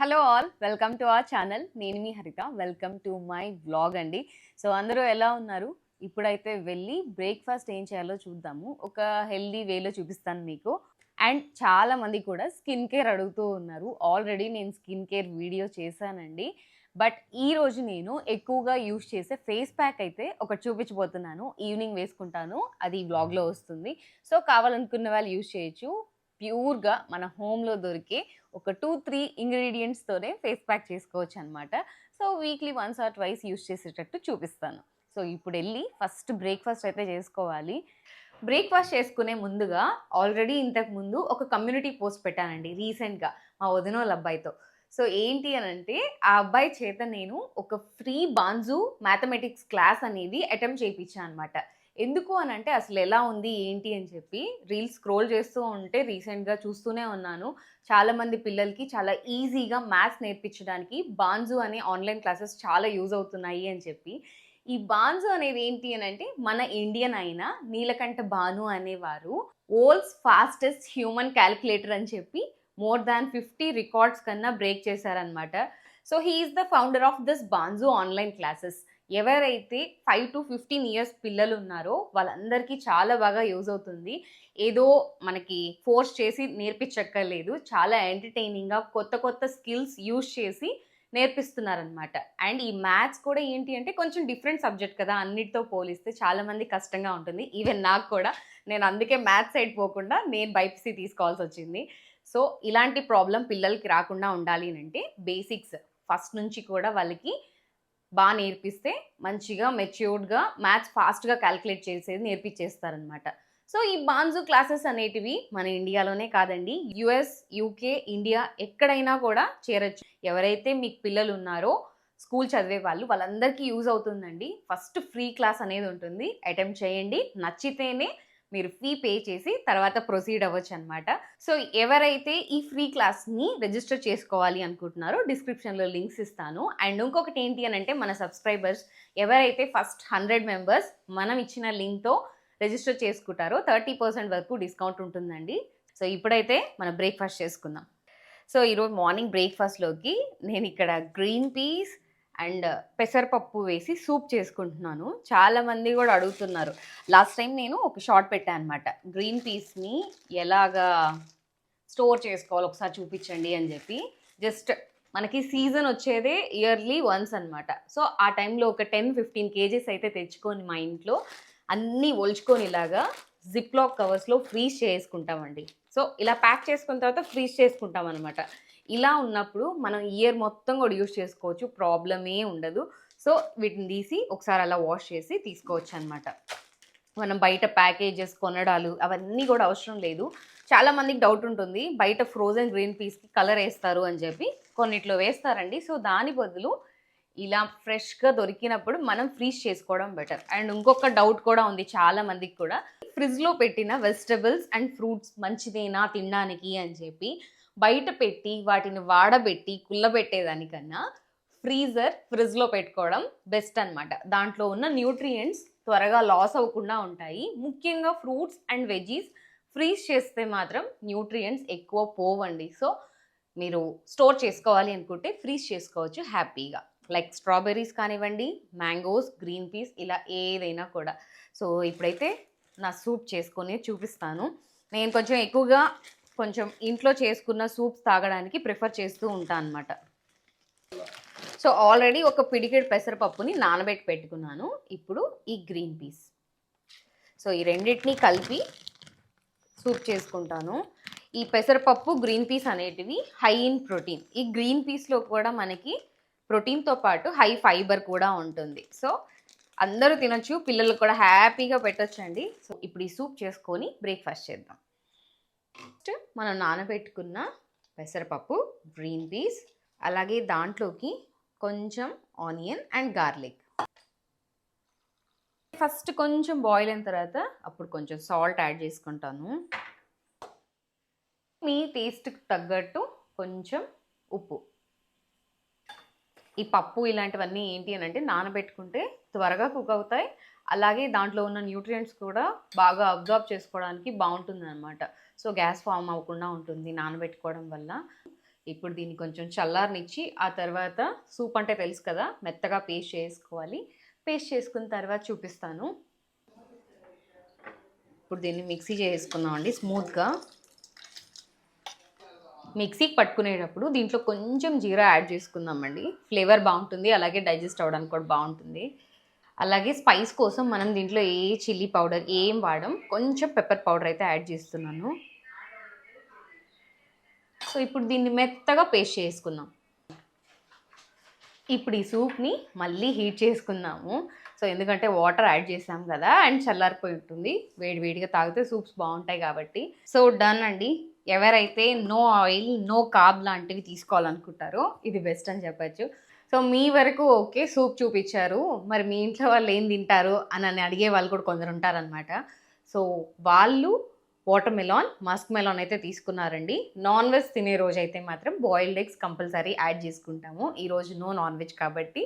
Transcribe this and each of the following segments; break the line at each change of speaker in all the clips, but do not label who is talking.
Hello all welcome to our channel. నేను మీ Haritha. Welcome to my vlog అండి. So అందరూ ఎలా ఉన్నారు? ఇప్పుడైతే వెళ్ళి బ్రేక్ఫాస్ట్ ఏం చేయాలో చూద్దాము. ఒక హెల్దీ వేలో చూపిస్తాను మీకు. అండ్ చాలా మంది కూడా స్కిన్ కేర్ అడుగుతూ ఉన్నారు. ఆల్రెడీ నేను స్కిన్ కేర్ వీడియో చేశానండి. బట్ ఈ రోజు నేను ఎక్కువగా యూస్ చేసే ఫేస్ ప్యాక్ అయితే ఒకటి చూపించబోతున్నాను. ఈవినింగ్ వేసుకుంటాను. అది బ్లాగ్లో వస్తుంది. సో కావాలనుకున్న వాళ్ళు యూజ్ చేయొచ్చు. ప్యూర్గా మన హోమ్లో దొరికే ఒక టూ త్రీ ఇంగ్రీడియంట్స్తోనే ఫేస్ ప్యాక్ చేసుకోవచ్చు అనమాట so weekly once or twice use చేసేటట్టు చూపిస్తాను. సో ఇప్పుడు వెళ్ళి ఫస్ట్ బ్రేక్ఫాస్ట్ అయితే చేసుకోవాలి. బ్రేక్ఫాస్ట్ చేసుకునే ముందుగా ఆల్రెడీ ఇంతకు ముందు ఒక కమ్యూనిటీ పోస్ట్ పెట్టానండి రీసెంట్గా మా వదినోళ్ళ అబ్బాయితో. సో ఏంటి అని అంటే ఆ అబ్బాయి చేత నేను ఒక ఫ్రీ బాన్జు మ్యాథమెటిక్స్ క్లాస్ అనేది అటెంప్ట్ చేయించాను అనమాట ఎందుకు అని అంటే అసలు ఎలా ఉంది ఏంటి అని చెప్పి రీల్స్ స్క్రోల్ చేస్తూ ఉంటే రీసెంట్గా చూస్తూనే ఉన్నాను. చాలామంది పిల్లలకి చాలా ఈజీగా మ్యాథ్స్ నేర్పించడానికి బాన్జు అనే ఆన్లైన్ క్లాసెస్ చాలా యూజ్ అవుతున్నాయి అని చెప్పి. ఈ బాన్జు అనేది ఏంటి అని అంటే మన ఇండియన్ అయిన నీలకంఠ బాను అనేవారు ఓల్డ్స్ ఫాస్టెస్ట్ హ్యూమన్ క్యాలిక్యులేటర్ అని చెప్పి మోర్ దాన్ ఫిఫ్టీ రికార్డ్స్ కన్నా బ్రేక్ చేశారనమాట so he is the founder of this Bhanzu online classes. ఎవరైతే ఫైవ్ టు ఫిఫ్టీన్ ఇయర్స్ పిల్లలు ఉన్నారో వాళ్ళందరికీ చాలా బాగా యూజ్ అవుతుంది. ఏదో మనకి ఫోర్స్ చేసి నేర్పించక్కర్లేదు. చాలా ఎంటర్టైనింగ్గా కొత్త కొత్త స్కిల్స్ యూజ్ చేసి నేర్పిస్తున్నారనమాట అండ్ ఈ మ్యాథ్స్ కూడా ఏంటి అంటే కొంచెం డిఫరెంట్ సబ్జెక్ట్ కదా. అన్నిటితో పోలిస్తే చాలామంది కష్టంగా ఉంటుంది. ఈవెన్ నాకు కూడా. నేను అందుకే మ్యాథ్స్ సైడ్ పోకుండా నేను బైపీసీ తీసుకోవాల్సి వచ్చింది. సో ఇలాంటి ప్రాబ్లం పిల్లలకి రాకుండా ఉండాలి అని అంటే బేసిక్స్ ఫస్ట్ నుంచి కూడా వాళ్ళకి బాగా నేర్పిస్తే మంచిగా మెచ్యూర్డ్గా మ్యాథ్స్ ఫాస్ట్గా క్యాలిక్యులేట్ చేసేది నేర్పించేస్తారనమాట సో ఈ బాన్జు క్లాసెస్ అనేటివి మన ఇండియాలోనే కాదండి యుఎస్ యూకే ఇండియా ఎక్కడైనా కూడా చేరొచ్చు. ఎవరైతే మీకు పిల్లలు ఉన్నారో స్కూల్ చదివే వాళ్ళు వాళ్ళందరికీ యూజ్ అవుతుందండి. ఫస్ట్ ఫ్రీ క్లాస్ అనేది ఉంటుంది. అటెంప్ట్ చేయండి. నచ్చితేనే మీరు ఫీ పే చేసి తర్వాత ప్రొసీడ్ అవ్వచ్చు అనమాట సో ఎవరైతే ఈ ఫ్రీ క్లాస్ని రిజిస్టర్ చేసుకోవాలి అనుకుంటున్నారో డిస్క్రిప్షన్లో లింక్స్ ఇస్తాను. అండ్ ఇంకొకటి ఏంటి అని అంటే మన సబ్స్క్రైబర్స్ ఎవరైతే ఫస్ట్ హండ్రెడ్ మెంబర్స్ మనం ఇచ్చిన లింక్తో రిజిస్టర్ చేసుకుంటారో థర్టీ పర్సెంట్ వరకు డిస్కౌంట్ ఉంటుందండి. సో ఇప్పుడైతే మనం బ్రేక్ఫాస్ట్ చేసుకుందాం. సో ఈరోజు మార్నింగ్ బ్రేక్ఫాస్ట్లోకి నేను ఇక్కడ గ్రీన్ పీస్ అండ్ పెసరపప్పు వేసి సూప్ చేసుకుంటున్నాను. చాలామంది కూడా అడుగుతున్నారు. లాస్ట్ టైం నేను ఒక షార్ట్ పెట్టాను అనమాట గ్రీన్ పీస్ని ఎలాగా స్టోర్ చేసుకోవాలి? ఒకసారి చూపించండి అని చెప్పి. జస్ట్ మనకి సీజన్ వచ్చేదే ఇయర్లీ వన్స్ అనమాట సో ఆ టైంలో ఒక టెన్ ఫిఫ్టీన్ కేజెస్ అయితే తెచ్చుకొని మా ఇంట్లో అన్నీ ఒల్చుకొని ఇలాగా జిప్లాక్ కవర్స్లో ఫ్రీజ్ చేసుకుంటామండి. సో ఇలా ప్యాక్ చేసుకున్న తర్వాత ఫ్రీజ్ చేసుకుంటాం అనమాట ఇలా ఉన్నప్పుడు మనం ఇయర్ మొత్తం కూడా యూస్ చేసుకోవచ్చు. ప్రాబ్లమే ఉండదు. సో వీటిని తీసి ఒకసారి అలా వాష్ చేసి తీసుకోవచ్చు అనమాట మనం బయట ప్యాకేజెస్ కొనడాలు అవన్నీ కూడా అవసరం లేదు. చాలామందికి డౌట్ ఉంటుంది. బయట ఫ్రోజన్ గ్రీన్ పీస్కి కలర్ వేస్తారు అని చెప్పి కొన్నిట్లో వేస్తారండి. సో దాని బదులు ఇలా ఫ్రెష్గా దొరికినప్పుడు మనం ఫ్రీజ్ చేసుకోవడం బెటర్. అండ్ ఇంకొక డౌట్ కూడా ఉంది చాలా మందికి కూడా. ఫ్రిడ్జ్లో పెట్టిన వెజిటబుల్స్ అండ్ ఫ్రూట్స్ మంచిదేనా తినడానికి అని చెప్పి బయట పెట్టి వాటిని వాడబెట్టి కుల్లబెట్టేదానికన్నా ఫ్రీజర్ ఫ్రిడ్జ్లో పెట్టుకోవడం బెస్ట్ అనమాట దాంట్లో ఉన్న న్యూట్రియంట్స్ త్వరగా లాస్ అవ్వకుండా ఉంటాయి. ముఖ్యంగా ఫ్రూట్స్ అండ్ వెజీస్ ఫ్రీజ్ చేస్తే మాత్రం న్యూట్రియంట్స్ ఎక్కువ పోవండి. సో మీరు స్టోర్ చేసుకోవాలి అనుకుంటే ఫ్రీజ్ చేసుకోవచ్చు హ్యాపీగా. లైక్ స్ట్రాబెర్రీస్ కానివ్వండి మ్యాంగోస్ గ్రీన్ పీస్ ఇలా ఏదైనా కూడా. సో ఇప్పుడైతే నా సూప్ చేసుకొని చూపిస్తాను. నేను కొంచెం ఎక్కువగా కొంచెం ఇంట్లో చేసుకున్న సూప్స్ తాగడానికి ప్రిఫర్ చేస్తూ ఉంటాను అనమాట సో ఆల్రెడీ ఒక పిడికెడ్ పెసరపప్పుని నానబెట్టి పెట్టుకున్నాను. ఇప్పుడు ఈ గ్రీన్ పీస్. సో ఈ రెండింటిని కలిపి సూప్ చేసుకుంటాను. ఈ పెసరపప్పు గ్రీన్ పీస్ అనేటివి హై ఇన్ ప్రోటీన్. ఈ గ్రీన్ పీస్లో కూడా మనకి ప్రోటీన్తో పాటు హై ఫైబర్ కూడా ఉంటుంది. సో అందరూ తినొచ్చు పిల్లలకు కూడా హ్యాపీగా పెట్టొచ్చండి. సో ఇప్పుడు ఈ సూప్ చేసుకొని బ్రేక్ఫాస్ట్ చేద్దాం. నెక్స్ట్ మనం నానబెట్టుకున్న పెసరపప్పు గ్రీన్ పీస్ అలాగే దాంట్లోకి కొంచెం ఆనియన్ అండ్ గార్లిక్ ఫస్ట్ కొంచెం బాయిల్ అయిన తర్వాత అప్పుడు కొంచెం సాల్ట్ యాడ్ చేసుకుంటాను. మీ టేస్ట్కి తగ్గట్టు కొంచెం ఉప్పు. ఈ పప్పు ఇలాంటివన్నీ ఏంటి అని అంటే నానబెట్టుకుంటే త్వరగా కుక్ అవుతాయి. అలాగే దాంట్లో ఉన్న న్యూట్రియంట్స్ కూడా బాగా అబ్జార్బ్ చేసుకోవడానికి బాగుంటుంది అనమాట సో గ్యాస్ ఫామ్ అవ్వకుండా ఉంటుంది నానబెట్టుకోవడం వల్ల. ఇప్పుడు దీన్ని కొంచెం చల్లారనిచ్చి ఆ తర్వాత సూప్ అంటే తెలుసు కదా మెత్తగా పేస్ట్ చేసుకోవాలి. పేస్ట్ చేసుకున్న తర్వాత చూపిస్తాను. ఇప్పుడు దీన్ని మిక్సీ చేసుకుందామండి స్మూత్గా. మిక్సీకి పట్టుకునేటప్పుడు దీంట్లో కొంచెం జీరా యాడ్ చేసుకుందామండి ఫ్లేవర్ బాగుంటుంది అలాగే డైజెస్ట్ అవ్వడానికి కూడా బాగుంటుంది. అలాగే స్పైస్ కోసం మనం దీంట్లో ఏ చిల్లీ పౌడర్ ఏం వాడడం కొంచెం పెప్పర్ పౌడర్ అయితే యాడ్ చేస్తున్నాను. సో ఇప్పుడు దీన్ని మెత్తగా పేస్ట్ చేసుకుందాం. ఇప్పుడు ఈ సూప్ని మళ్ళీ హీట్ చేసుకుందాము. సో ఎందుకంటే వాటర్ యాడ్ చేసాం కదా అండ్ చల్లారిపోయి ఉంటుంది. వేడి వేడిగా తాగితే సూప్స్ బాగుంటాయి కాబట్టి. సో డన్ అండి. ఎవరైతే నో ఆయిల్ నో కాబ్ లాంటివి తీసుకోవాలనుకుంటారో ఇది బెస్ట్ అని చెప్పచ్చు. సో మీ వరకు ఓకే సూప్ చూపించారు. మరి మీ ఇంట్లో వాళ్ళు ఏం తింటారు అని అని అడిగే వాళ్ళు కూడా కొందరు ఉంటారనమాట సో వాళ్ళు వాటర్ మెలాన్ మస్క్ మెలాన్ అయితే తీసుకున్నారండి. నాన్ వెజ్ తినే రోజు అయితే మాత్రం బాయిల్డ్ ఎగ్స్ కంపల్సరీ యాడ్ చేసుకుంటాము. ఈరోజు నో నాన్ వెజ్ కాబట్టి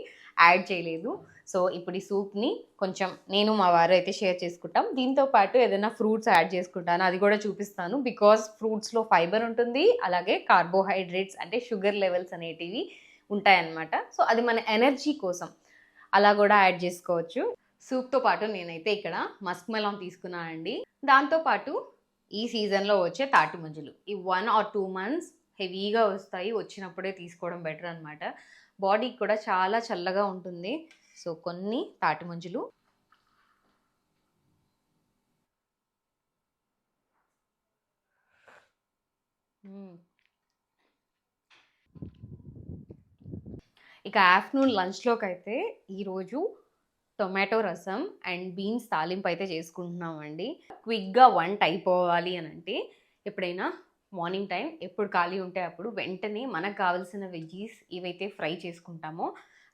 యాడ్ చేయలేదు. సో ఇప్పుడు ఈ సూప్ని కొంచెం నేను మా వారు అయితే షేర్ చేసుకుంటాం. దీంతో పాటు ఏదైనా ఫ్రూట్స్ యాడ్ చేసుకుంటాను. అది కూడా చూపిస్తాను. బికాస్ ఫ్రూట్స్లో ఫైబర్ ఉంటుంది. అలాగే కార్బోహైడ్రేట్స్ అంటే షుగర్ లెవెల్స్ అనేటివి ఉంటాయన్నమాట. సో అది మన ఎనర్జీ కోసం. అలా కూడా యాడ్ చేసుకోవచ్చు. సూప్తో పాటు నేనైతే ఇక్కడ మస్క్ మెలాన్ తీసుకున్నానండి దాంతోపాటు ఈ సీజన్లో వచ్చే తాటి ముంజలు ఈ వన్ ఆర్ టూ మంత్స్ హెవీగా వస్తాయి. వచ్చినప్పుడే తీసుకోవడం బెటర్ అనమాట బాడీకి కూడా చాలా చల్లగా ఉంటుంది. సో కొన్ని తాటి ముంజలు మ్మ్. ఇక ఆఫ్టర్నూన్ లంచ్లోకి అయితే ఈరోజు టొమాటో రసం అండ్ బీన్స్ తాలింపు అయితే చేసుకుంటున్నామండి. క్విక్గా వంట అయిపోవాలి అని అంటే ఎప్పుడైనా మార్నింగ్ టైం ఎప్పుడు ఖాళీ ఉంటే అప్పుడు వెంటనే మనకు కావాల్సిన వెజ్జీస్ ఏవైతే ఫ్రై చేసుకుంటామో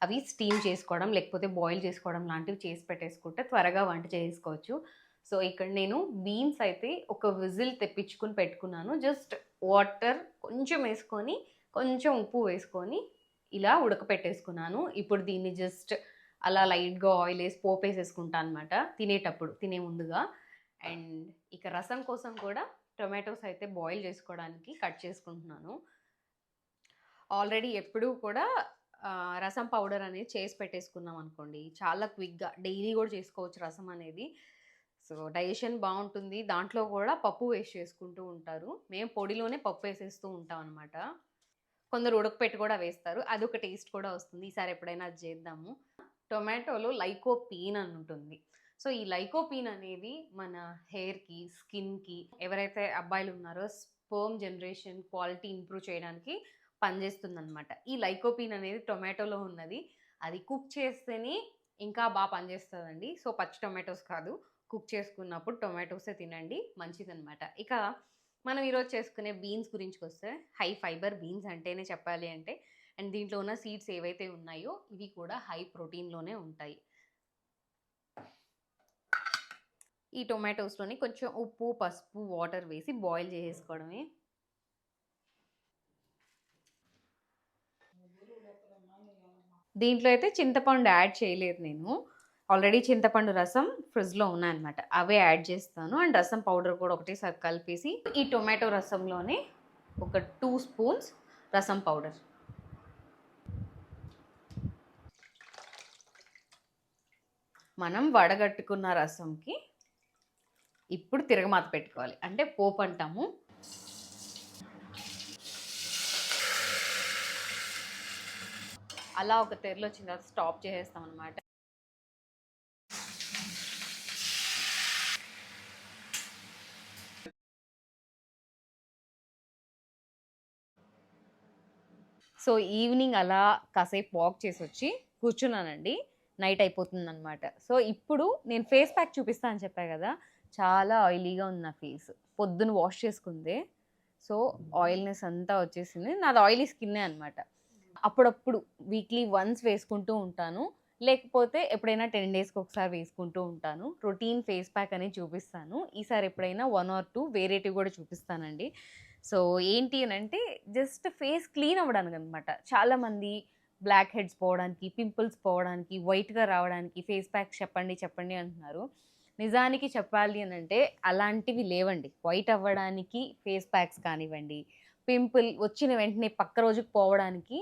అవి స్టీమ్ చేసుకోవడం లేకపోతే బాయిల్ చేసుకోవడం లాంటివి చేసి పెట్టేసుకుంటే త్వరగా వంట చేసుకోవచ్చు. సో ఇక్కడ నేను బీన్స్ అయితే ఒక విజిల్ తెప్పించుకుని పెట్టుకున్నాను. జస్ట్ వాటర్ కొంచెం వేసుకొని కొంచెం ఉప్పు వేసుకొని ఇలా ఉడకపెట్టేసుకున్నాను. ఇప్పుడు దీన్ని జస్ట్ అలా లైట్గా ఆయిల్ వేసి పోపు వేసేసుకుంటాను అనమాట తినేటప్పుడు తినే ముందుగా. అండ్ ఇక రసం కోసం కూడా టొమాటోస్ అయితే బాయిల్ చేసుకోవడానికి కట్ చేసుకుంటున్నాను. ఆల్రెడీ ఎప్పుడూ కూడా రసం పౌడర్ అనేది చేసి పెట్టేసుకున్నాం అనుకోండి. చాలా క్విక్గా డైలీ కూడా చేసుకోవచ్చు రసం అనేది. సో డైజెషన్ బాగుంటుంది. దాంట్లో కూడా పప్పు వేస్ట్ చేసుకుంటూ ఉంటారు. మేము పొడిలోనే పప్పు వేసేస్తూ ఉంటాం అనమాట కొందరు ఉడకపెట్టి కూడా వేస్తారు. అది ఒక టేస్ట్ కూడా వస్తుంది. ఈసారి ఎప్పుడైనా అది చేద్దాము. టొమాటోలో లైకోపీన్ అని ఉంటుంది. సో ఈ లైకోపీన్ అనేది మన హెయిర్కి స్కిన్కి ఎవరైతే అబ్బాయిలు ఉన్నారో స్పోమ్ జనరేషన్ క్వాలిటీ ఇంప్రూవ్ చేయడానికి పనిచేస్తుందన్నమాట. ఈ లైకోపీన్ అనేది టొమాటోలో ఉన్నది. అది కుక్ చేస్తేనే ఇంకా బాగా పనిచేస్తుందండి. సో పచ్చి టొమాటోస్ కాదు. కుక్ చేసుకున్నప్పుడు టొమాటోసే తినండి. మంచిదన్నమాట. ఇక మనం ఈరోజు చేసుకునే బీన్స్ గురించి వస్తే హై ఫైబర్ బీన్స్ అంటేనే చెప్పాలి అంటే అండ్ దీంట్లో ఉన్న సీడ్స్ ఏవైతే ఉన్నాయో ఇవి కూడా హై ప్రోటీన్లోనే ఉంటాయి. ఈ టొమాటోస్లోని కొంచెం ఉప్పు పసుపు వాటర్ వేసి బాయిల్ చేసేసుకోవడమే. దీంట్లో అయితే చింతపండు యాడ్ చేయలేదు నేను. ఆల్రెడీ చింతపండు రసం ఫ్రిడ్జ్లో ఉన్నాయన్నమాట. అవే యాడ్ చేస్తాను. అండ్ రసం పౌడర్ కూడా ఒకటేసారి కలిపేసి ఈ టొమాటో రసంలోనే ఒక టూ స్పూన్స్ రసం పౌడర్. మనం వడగట్టుకున్న రసంకి ఇప్పుడు తిరగమాత పెట్టుకోవాలి. అంటే పోపు అంటాము. అలా ఒక తెరలో వచ్చిన తర్వాత స్టాప్ చేసేస్తాం అనమాట సో ఈవినింగ్ అలా కాసేపు వాక్ చేసి వచ్చి కూర్చున్నానండి. నైట్ అయిపోతుంది అనమాట సో ఇప్పుడు నేను ఫేస్ ప్యాక్ చూపిస్తా అని చెప్పా కదా చాలా ఆయిలీగా ఉంది నా ఫేస్. పొద్దున వాష్ చేసుకుందే. సో ఆయిల్నెస్ అంతా వచ్చేసింది. నాది ఆయిలీ స్కిన్నే అనమాట అప్పుడప్పుడు వీక్లీ వన్స్ వేసుకుంటూ ఉంటాను. లేకపోతే ఎప్పుడైనా టెన్ డేస్కి ఒకసారి వేసుకుంటూ ఉంటాను. రొటీన్ ఫేస్ ప్యాక్ అనేది చూపిస్తాను. ఈసారి ఎప్పుడైనా వన్ ఆర్ టూ వేరేటివి కూడా చూపిస్తానండి. సో ఏంటి అని అంటే జస్ట్ ఫేస్ క్లీన్ అవ్వడానికి అనమాట చాలామంది బ్లాక్ హెడ్స్ పోవడానికి పింపుల్స్ పోవడానికి వైట్గా రావడానికి ఫేస్ ప్యాక్ చెప్పండి చెప్పండి అంటున్నారు. నిజానికి చెప్పాలి అని అంటే అలాంటివి లేవండి. వైట్ అవ్వడానికి ఫేస్ ప్యాక్స్ కానివ్వండి పింపుల్ వచ్చిన వెంటనే పక్క రోజుకి పోవడానికి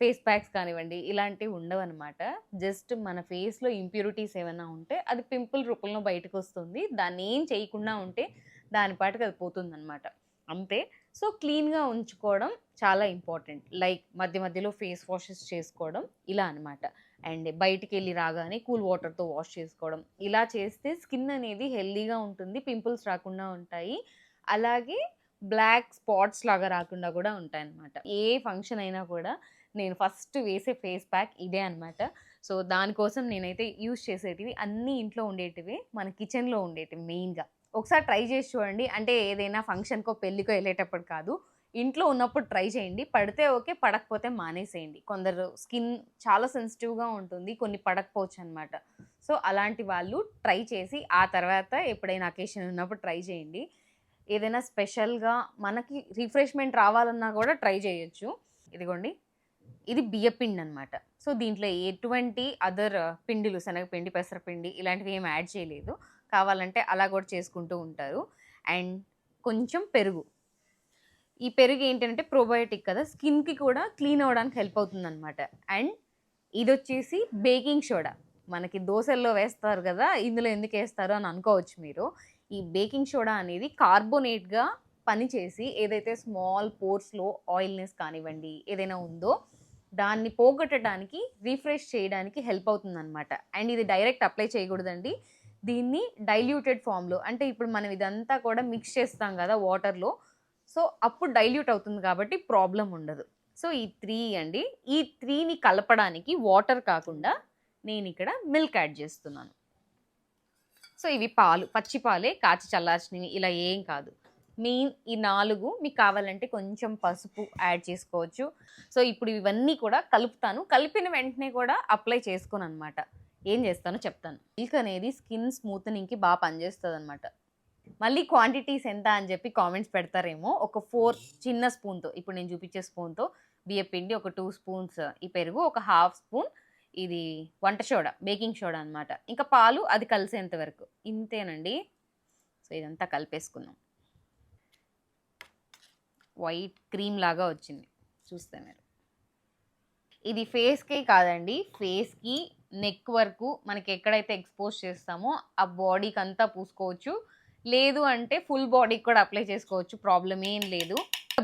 ఫేస్ ప్యాక్స్ కానివ్వండి ఇలాంటివి ఉండవు అనమాట జస్ట్ మన ఫేస్లో ఇంప్యూరిటీస్ ఏమైనా ఉంటే అది పింపుల్ రూపంలో బయటకు వస్తుంది. దాన్ని ఏం చేయకుండా ఉంటే దాని పాటికి అది పోతుంది అనమాట అంతే. సో క్లీన్గా ఉంచుకోవడం చాలా ఇంపార్టెంట్. లైక్ మధ్య మధ్యలో ఫేస్ వాషెస్ చేసుకోవడం ఇలా అనమాట అండ్ బయటికి వెళ్ళి రాగానే కూల్ వాటర్తో వాష్ చేసుకోవడం. ఇలా చేస్తే స్కిన్ అనేది హెల్దీగా ఉంటుంది పింపుల్స్ రాకుండా ఉంటాయి. అలాగే బ్లాక్ స్పాట్స్ లాగా రాకుండా కూడా ఉంటాయి అన్నమాట ఏ ఫంక్షన్ అయినా కూడా నేను ఫస్ట్ వేసే ఫేస్ ప్యాక్ ఇదే అనమాట సో దానికోసం నేనైతే యూస్ చేసేటివి అన్నీ ఇంట్లో ఉండేటివి మన కిచెన్లో ఉండేటివి మెయిన్గా. ఒకసారి ట్రై చేసి చూడండి. అంటే ఏదైనా ఫంక్షన్కో పెళ్ళికో వెళ్ళేటప్పుడు కాదు. ఇంట్లో ఉన్నప్పుడు ట్రై చేయండి. పడితే ఓకే పడకపోతే మానేసేయండి. కొందరు స్కిన్ చాలా సెన్సిటివ్గా ఉంటుంది. కొన్ని పడకపోవచ్చు అనమాట సో అలాంటి వాళ్ళు ట్రై చేసి ఆ తర్వాత ఎప్పుడైనా అకేషన్ ఉన్నప్పుడు ట్రై చేయండి. ఏదైనా స్పెషల్గా మనకి రిఫ్రెష్మెంట్ రావాలన్నా కూడా ట్రై చేయొచ్చు. ఇదిగోండి. ఇది బియ్యపిండి అనమాట సో దీంట్లో ఎటువంటి అదర్ పిండిలు శనగపిండి పెసరపిండి ఇలాంటివి ఏం యాడ్ చేయలేదు. కావాలంటే అలా కూడా చేసుకుంటూ ఉంటారు. అండ్ కొంచెం పెరుగు. ఈ పెరుగు ఏంటంటే ప్రోబయోటిక్ కదా స్కిన్కి కూడా క్లీన్ అవ్వడానికి హెల్ప్ అవుతుంది అనమాట అండ్ ఇది వచ్చేసి బేకింగ్ సోడా. మనకి దోశల్లో వేస్తారు కదా ఇందులో ఎందుకు వేస్తారు అని అనుకోవచ్చు మీరు. ఈ బేకింగ్ సోడా అనేది కార్బోనేట్గా పనిచేసి ఏదైతే స్మాల్ పోర్స్లో ఆయిల్నెస్ కానివ్వండి ఏదైనా ఉందో దాన్ని పోగొట్టడానికి రీఫ్రెష్ చేయడానికి హెల్ప్ అవుతుంది అనమాట అండ్ ఇది డైరెక్ట్ అప్లై చేయకూడదండి. దీన్ని డైల్యూటెడ్ ఫామ్లో అంటే ఇప్పుడు మనం ఇదంతా కూడా మిక్స్ చేస్తాం కదా వాటర్లో. సో అప్పుడు డైల్యూట్ అవుతుంది కాబట్టి ప్రాబ్లం ఉండదు. సో ఈ త్రీ అండి. ఈ త్రీని కలపడానికి వాటర్ కాకుండా నేను ఇక్కడ మిల్క్ యాడ్ చేస్తున్నాను. సో ఇవి పాలు. పచ్చి పాలే కాచి చల్లార్చినవి. ఇలా ఏం కాదు. మెయిన్ ఈ నాలుగు మీకు కావాలంటే కొంచెం పసుపు యాడ్ చేసుకోవచ్చు. సో ఇప్పుడు ఇవన్నీ కూడా కలుపుతాను. కలిపిన వెంటనే కూడా అప్లై చేసుకోను అనమాట ఏం చేస్తానో చెప్తాను. మిల్క్ అనేది స్కిన్ స్మూత్నింగ్కి బాగా పనిచేస్తుంది అనమాట మళ్ళీ క్వాంటిటీస్ ఎంత అని చెప్పి కామెంట్స్ పెడతారేమో. ఒక ఫోర్ చిన్న స్పూన్తో ఇప్పుడు నేను చూపించే స్పూన్తో బియ్య పిండి ఒక టూ స్పూన్స్ ఈ పెరుగు ఒక హాఫ్ స్పూన్ ఇది వంట సోడా బేకింగ్ సోడా అనమాట ఇంకా పాలు అది కలిసేంత వరకు. ఇంతేనండి. సో ఇదంతా కలిపేసుకుందాం. వైట్ క్రీమ్ లాగా వచ్చింది. చూస్తే మీరు. ఇది ఫేస్కే కాదండి. ఫేస్కి నెక్ వరకు మనకి ఎక్కడైతే ఎక్స్పోజ్ చేస్తామో ఆ బాడీకి అంతా పూసుకోవచ్చు. లేదు అంటే ఫుల్ బాడీకి కూడా అప్లై చేసుకోవచ్చు. ప్రాబ్లం ఏం లేదు.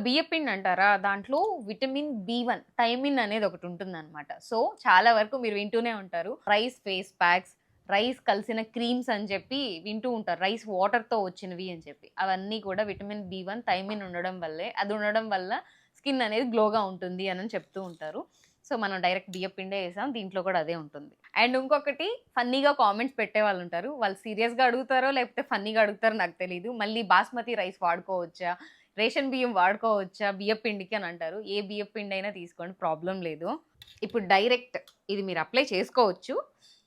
బియ్యపిండి అంటారా? దాంట్లో విటమిన్ బి వన్ థైమిన్ అనేది ఒకటి ఉంటుందన్నమాట. సో చాలా వరకు మీరు వింటూనే ఉంటారు. రైస్ ఫేస్ ప్యాక్స్ రైస్ కలిసిన క్రీమ్స్ అని చెప్పి వింటూ ఉంటారు. రైస్ వాటర్తో వచ్చినవి అని చెప్పి. అవన్నీ కూడా విటమిన్ బి వన్ థైమిన్ ఉండడం వల్లే అది ఉండడం వల్ల స్కిన్ అనేది గ్లోగా ఉంటుంది అని చెప్తూ ఉంటారు. సో మనం డైరెక్ట్ బియ్య పిండే వేసాం దీంట్లో కూడా అదే ఉంటుంది. అండ్ ఇంకొకటి ఫన్నీగా కామెంట్స్ పెట్టే వాళ్ళు ఉంటారు. వాళ్ళు సీరియస్గా అడుగుతారో లేకపోతే ఫన్నీగా అడుగుతారో నాకు తెలియదు మళ్ళీ బాస్మతి రైస్ వాడుకోవచ్చా? రేషన్ బియ్యం వాడుకోవచ్చా? బియ్య పిండికి అని అంటారు. ఏ బియ్య పిండి అయినా తీసుకోండి ప్రాబ్లం లేదు. ఇప్పుడు డైరెక్ట్ ఇది మీరు అప్లై చేసుకోవచ్చు.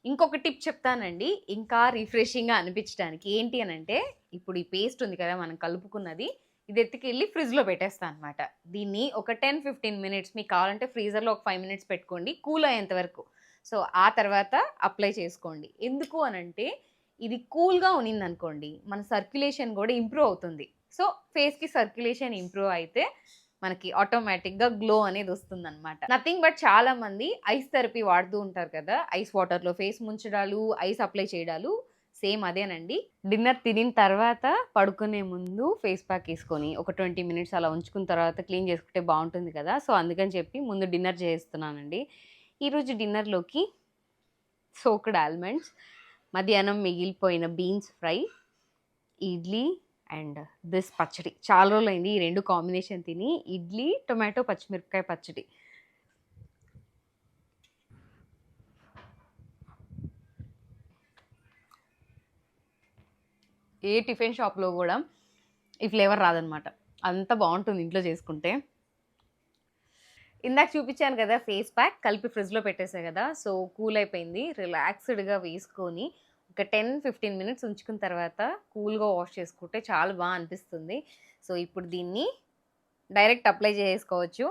ఇంకొక టిప్ చెప్తానండి. ఇంకా రిఫ్రెషింగ్గా అనిపించడానికి. ఏంటి అని అంటే ఇప్పుడు ఈ పేస్ట్ ఉంది కదా మనం కలుపుకున్నది. ఇది ఎత్తుకెళ్ళి ఫ్రిడ్జ్లో పెట్టేస్తాను అనమాట దీన్ని ఒక టెన్ ఫిఫ్టీన్ మినిట్స్ మీకు కావాలంటే ఫ్రీజర్లో ఒక ఫైవ్ మినిట్స్ పెట్టుకోండి కూల్ అయ్యేంత వరకు. సో ఆ తర్వాత అప్లై చేసుకోండి. ఎందుకు అని అంటే ఇది కూల్గా ఉనింది అనుకోండి మన సర్క్యులేషన్ కూడా ఇంప్రూవ్ అవుతుంది. సో ఫేస్కి సర్క్యులేషన్ ఇంప్రూవ్ అయితే మనకి ఆటోమేటిక్గా గ్లో అనేది వస్తుంది అనమాట నథింగ్ బట్ చాలా మంది ఐస్ థెరపీ వాడుతూ ఉంటారు కదా ఐస్ వాటర్లో ఫేస్ ముంచడాలు ఐస్ అప్లై చేయడాలు. సేమ్ అదేనండి. డిన్నర్ తినిన తర్వాత పడుకునే ముందు ఫేస్ ప్యాక్ వేసుకొని ఒక ట్వంటీ మినిట్స్ అలా ఉంచుకున్న తర్వాత క్లీన్ చేసుకుంటే బాగుంటుంది కదా. సో అందుకని చెప్పి ముందు డిన్నర్ చేస్తున్నానండి. ఈరోజు డిన్నర్లోకి సోక్డ్ ఆల్మండ్స్ మధ్యాహ్నం మిగిలిపోయిన beans fry idli and this పచ్చడి. చాలా రోజులైంది ఈ రెండు కాంబినేషన్ తిని ఇడ్లీ టొమాటో పచ్చిమిరపకాయ పచ్చడి. ఏ టిఫిన్ షాప్లో కూడా ఈ ఫ్లేవర్ రాదనమాట. అంత బాగుంటుంది ఇంట్లో చేసుకుంటే. ఇందాక చూపించాను కదా ఫేస్ ప్యాక్ కలిపి ఫ్రిడ్జ్లో పెట్టేసా కదా సో కూల్ అయిపోయింది. రిలాక్స్డ్గా వేసుకొని ఒక టెన్ ఫిఫ్టీన్ మినిట్స్ ఉంచుకున్న తర్వాత కూల్గా వాష్ చేసుకుంటే చాలా బాగా అనిపిస్తుంది. సో ఇప్పుడు దీన్ని డైరెక్ట్ అప్లై చేసుకోవచ్చు.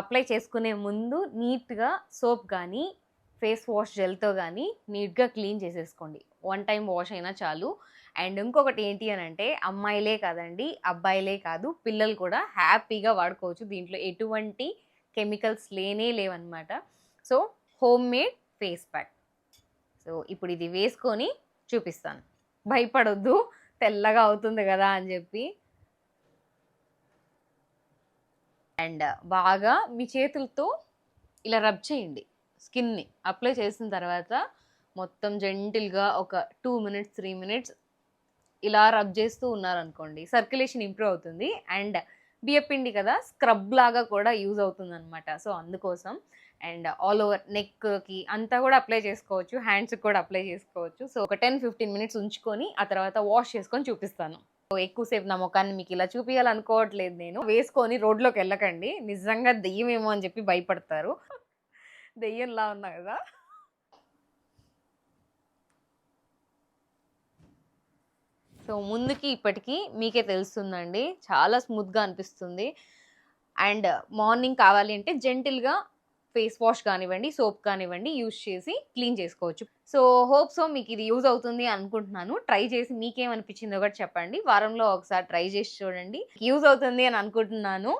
అప్లై చేసుకునే ముందు నీట్గా సోప్ కానీ ఫేస్ వాష్ జెల్తో కానీ నీట్గా క్లీన్ చేసేసుకోండి. వన్ టైం వాష్ అయినా చాలు. అండ్ ఇంకొకటి ఏంటి అని అంటే అమ్మాయిలే కాదండి అబ్బాయిలే కాదు పిల్లలు కూడా హ్యాపీగా వాడుకోవచ్చు. దీంట్లో ఎటువంటి కెమికల్స్ లేనే లేవన్నమాట. So home made face pack so ఇప్పుడు ఇది వేసుకొని చూపిస్తాను. భయపడొద్దు తెల్లగా అవుతుంది కదా అని చెప్పి. అండ్ బాగా మీ చేతులతో ఇలా రబ్ చేయండి. స్కిన్ని అప్లై చేసిన తర్వాత మొత్తం జెంటిల్గా ఒక టూ మినిట్స్ త్రీ మినిట్స్ ఇలా రబ్ చేస్తూ ఉన్నారనుకోండి సర్క్యులేషన్ ఇంప్రూవ్ అవుతుంది. అండ్ బియ్యపిండి కదా స్క్రబ్ లాగా కూడా యూజ్ అవుతుంది అనమాట సో అందుకోసం అండ్ ఆల్ ఓవర్ నెక్కి అంతా కూడా అప్లై చేసుకోవచ్చు హ్యాండ్స్కి కూడా అప్లై చేసుకోవచ్చు. సో ఒక టెన్ ఫిఫ్టీన్ మినిట్స్ ఉంచుకొని ఆ తర్వాత వాష్ చేసుకొని చూపిస్తాను. సో ఎక్కువసేపు నా ముఖాన్ని మీకు ఇలా చూపించాలనుకోవట్లేదు నేను. వేసుకొని రోడ్లోకి వెళ్ళకండి. నిజంగా దెయ్యమేమో అని చెప్పి భయపడతారు. దెయ్యంలా ఉన్నా కదా. సో ముందుకి ఇప్పటికీ మీకే తెలుస్తుందండి. చాలా స్మూత్గా అనిపిస్తుంది. అండ్ మార్నింగ్ కావాలి అంటే జెంటిల్గా ఫేస్ వాష్ కానివ్వండి సోప్ కానివ్వండి యూస్ చేసి క్లీన్ చేసుకోవచ్చు. సో హోప్ సో మీకు ఇది యూజ్ అవుతుంది అనుకుంటున్నాను. ట్రై చేసి మీకేమనిపించిందో కూడా చెప్పండి. వారంలో ఒకసారి ట్రై చేసి చూడండి. యూజ్ అవుతుంది అని అనుకుంటున్నాను.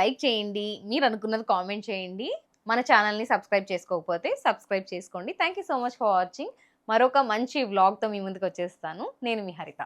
లైక్ చేయండి. మీరు అనుకున్నది కామెంట్ చేయండి. మన ఛానల్ని సబ్స్క్రైబ్ చేసుకోకపోతే సబ్స్క్రైబ్ చేసుకోండి. Thank you so much for watching. మరొక మంచి వ్లాగ్తో మీ ముందుకు వచ్చేస్తాను. నేను మీ హరిత.